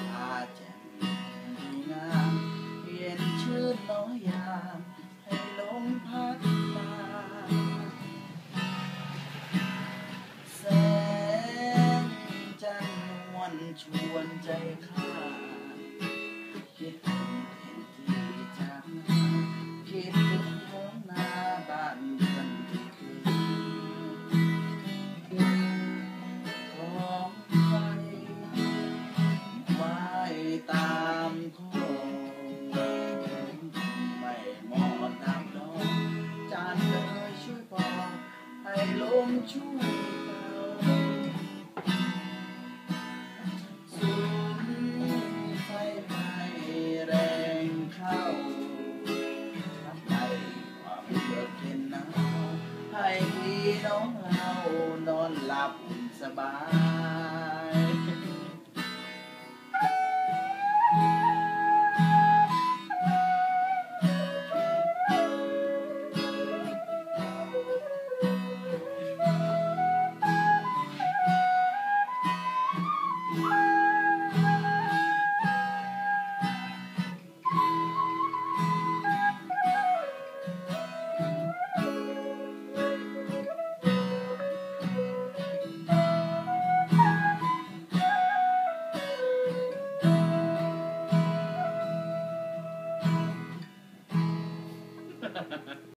ำอาแจ่มีงามเย็นชื่นน้อยยามให้ลมพัดมาแสงจันทร์นวลชวนใจข้าคิดถึง ช่วยบอให้ลมช่วยเป่าสุมไฟไหม้แรงเข้าทำให้ความเดือดเย็นหนาวให้พี่น้องเรานอนหลับสบาย